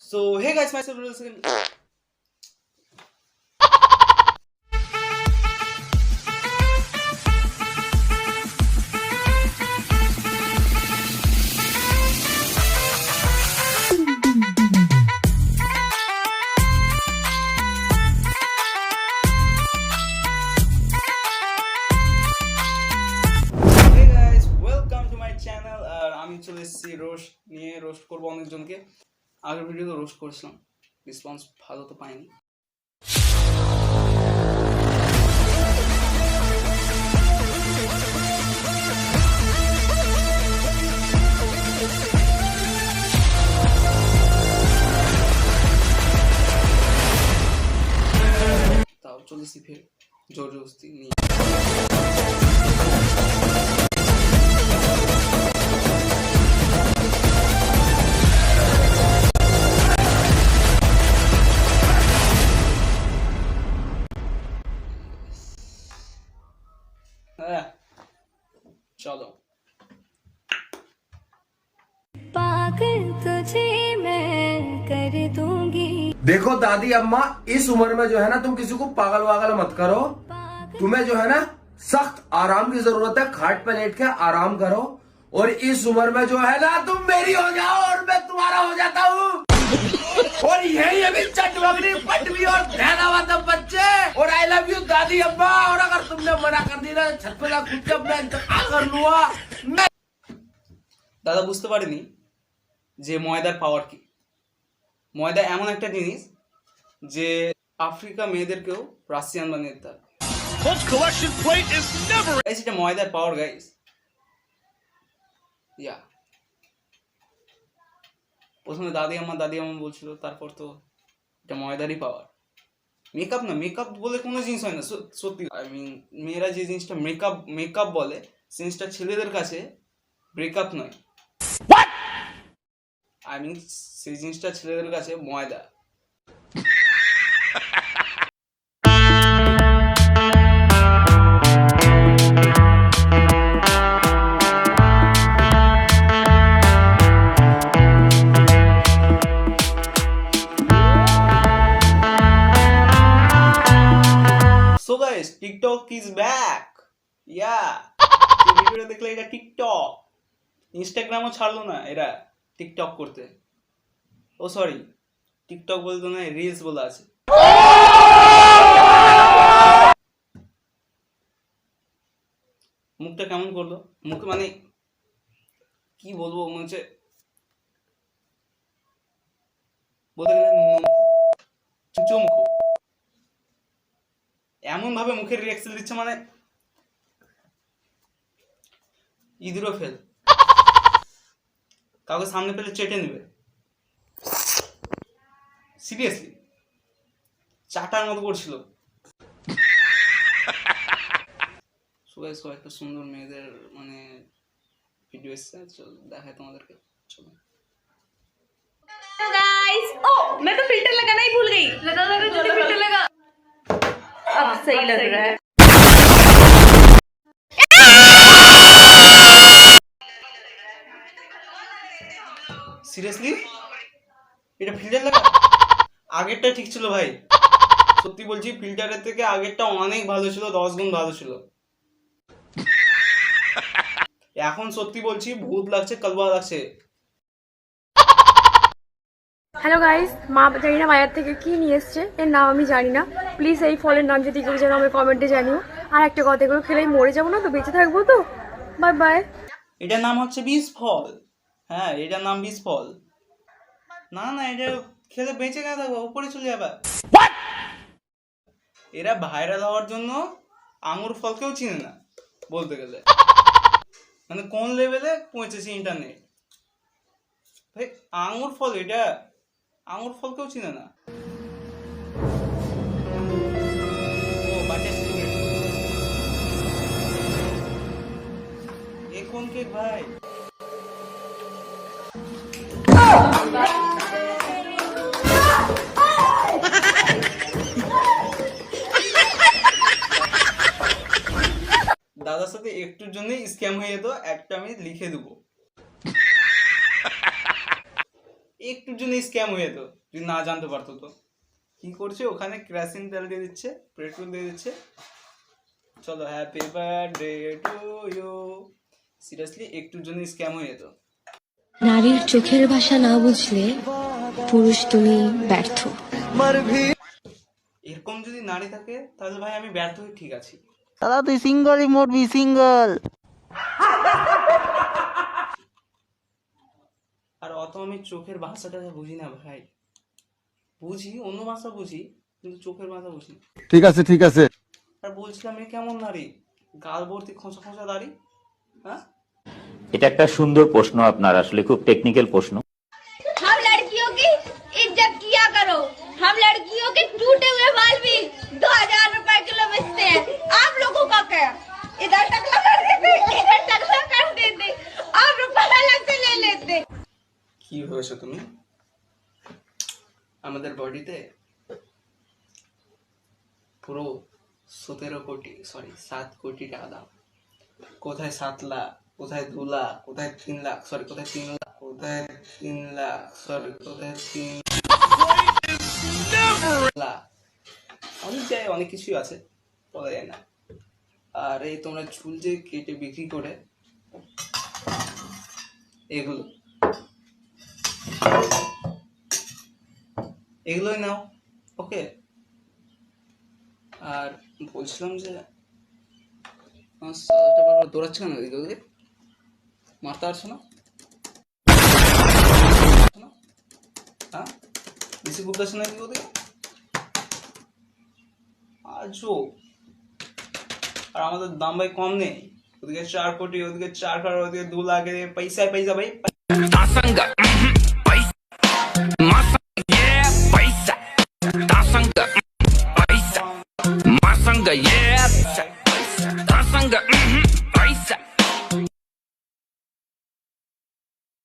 So, hey guys, myself to my channel. আর আমি চলে এসেছি রোস্ট নিয়ে রোস্ট করব অনেকজনকে আগের ভিডিওতে রোস্ট করেছিলাম। রেসপন্স ভালো তো পাইনি। তাও চলেছি ফের। জোর জবস্তি নিয়ে। चलो। पागल तुझे मैं कर दूँगी। देखो दादी अम्मा इस उम्र में जो है ना तुम किसी को पागल वागल मत करो। तुम्हें जो है ना सख्त आराम की ज़रूरत है। खाट पे लेट के आराम करो। और इस उम्र में जो है ना तुम मेरी हो जाओ और मैं तुम्हारा हो जाता हूँ। और यही अभी चटवगनी पटवी और बच्चे। और आई लव यू दादी अम्मा और अगर तुमने मना कर दी ना छत पे ना खुद जब मैं इंतकाल कर लूंगा मैं দাদা বুঝতে পারেনি যে ময়দার পাওয়ার কি ময়দা এমন একটা জিনিস যে আফ্রিকা মেয়েদেরকেও রাশিয়ান বানিয়ে দিতে পারে Colt's collection plate is never guys এটা ময়দার পাওয়ার গাইস ইয়া প্রথমে দাদি আমার দাদি আমার বলছিল তারপর তো এটা ময়দারই পাওয়ার মেকআপ না মেকআপ বলে কোনো জিনিস হয় না সত- সত্যি। আই মিন মেয়েরা যে জিনিসটা মেকআপ মেকআপ বলে জিনিসটা ছেলেদের কাছে ব্রেকআপ নয়। আই মিন সেই জিনিসটা ছেলেদের কাছে ময়দা। টিকটক ইজ ব্যাক ইয়া ভিডিওটা দেখলে এটা টিকটক ইনস্টাগ্রামও ছাড়লো না এরা টিকটক করতে। ও সরি টিকটক বলতো না রিলস বলে আছে। মুখটা কেমন করল? মুখ মানে কি বলব মনে হচ্ছে বলতে গেলে চুচুমুখ এমন ভাবে মুখের রিয়াকশন দিচ্ছে মানে ইঁদুরও ফেল কাউকে সামনে পেলে চেটে নেবে সিরিয়াসলি চাটার মতো করছিল সুগাইস কয়েকটা সুন্দর মেয়েদের মানে ভিডিও এসছে চল দেখায় তোমাদেরকে চলো गाइस ओ मैं तो फिल्टर लगाना ही भूल गई लगा लगा जल्दी फिल्टर लगा अब सही लग रहा है সিরিয়াসলি এটা ফিল্টার লাগা আগেরটা ঠিক ছিল ভাই সত্যি বলছি ফিল্টারের থেকে আগেরটা অনেক ভালো ছিল দশ গুণ ভালো ছিল এখন সত্যি বলছি ভূত লাগছে কালবা লাগছে হ্যালো গাইস মা জানি না বাজার থেকে কি নিয়ে এসছে। এর নাম আমি জানি না। প্লিজ এই ফলের নাম যদি কেউ যেন আমি কমেন্টে জানিও। আর একটা কথা এগুলো খেলেই মরে যাব না তো? বেঁচে থাকব তো? বাই বাই এটার নাম হচ্ছে বিষ ফল। হ্যাঁ এটার নাম বিষ ফল। না না এটা খেলে বেঁচে কেন থাকব উপরে চলে যাবে। এরা ভাইরাল হওয়ার জন্য আঙুর ফলকেও চিনে না বলতে গেলে। মানে কোন লেভেলে পৌঁছেছে ইন্টারনেট ভাই আঙুর ফল এটা আঙুর ফলকেও চিনে না। কোন কেক ভাই? দাদার সাথে একটুর জন্য স্ক্যাম হয়ে যেত একটা আমি লিখে দেবো। একটুর জন্য স্ক্যাম হয়ে যেত যদি না জানতে পারতো তো। কি করছে? ওখানে ক্রাসিন তেল দিয়ে দিচ্ছে পেট্রোল দিয়ে দিচ্ছে। চলো happy birthday to you seriously একটুর জন্য স্ক্যাম হয়ে যেত। নারীর চোখের ভাষা না বুঝলে পুরুষ তুমি ব্যর্থ। এরকম যদি নারী থাকে তাহলে ভাই আমি ব্যর্থ হয়ে ঠিক আছি। দাদা তুই সিঙ্গলই মরবি সিঙ্গল আর অত আমি চোখের ভাষাটা বুঝি না ভাই বুঝি অন্য ভাষা বুঝি কিন্তু চোখের ভাষা বুঝি না ঠিক আছে ঠিক আছে আর বলছিলাম এ কেমন নারী গাল ভর্তি খোঁচা খোঁচা দাড়ি হ্যাঁ এটা একটা সুন্দর প্রশ্ন আপনার আসলে খুব টেকনিক্যাল প্রশ্ন हम लड़कियों की इज्जत किया करो हम लड़कियों के टूटे हुए बाल भी दो हजार रूपए किलो बेचते हैं आप लोगों का क्या इधर टकला कर কি ভেবেছো তুমি? আমাদের বডিতে পুরো সতেরো কোটি সরি সাত কোটি টাকা দাম কোথায় সাত লাখ কোথায় দু লাখ কোথায় তিন লাখ সরি কোথায় তিন লাখ, কোথায় তিন লাখ সরি কোথায় তিন লাখ। অনেক জায়গায় অনেক কিছুই আছে, বলা যায় না। আর এই তোমরা চুল যে কেটে বিক্রি করে, এগুলো। এগুলোই নাও। ওকে আর বলছিলাম যে দৌড়াচ্ছে কেন এদিকে ওদিকে? মারতে পারছ না? হ্যাঁ? বেশি করতেছে না ওদিকে? আজও? আর আমাদের দাম ভাই কম নেই। ওদিকে চার কোটি, ওদিকে চার কারোর ওদিকে দু লাখ, পয়সায়, পয়সা ভাই।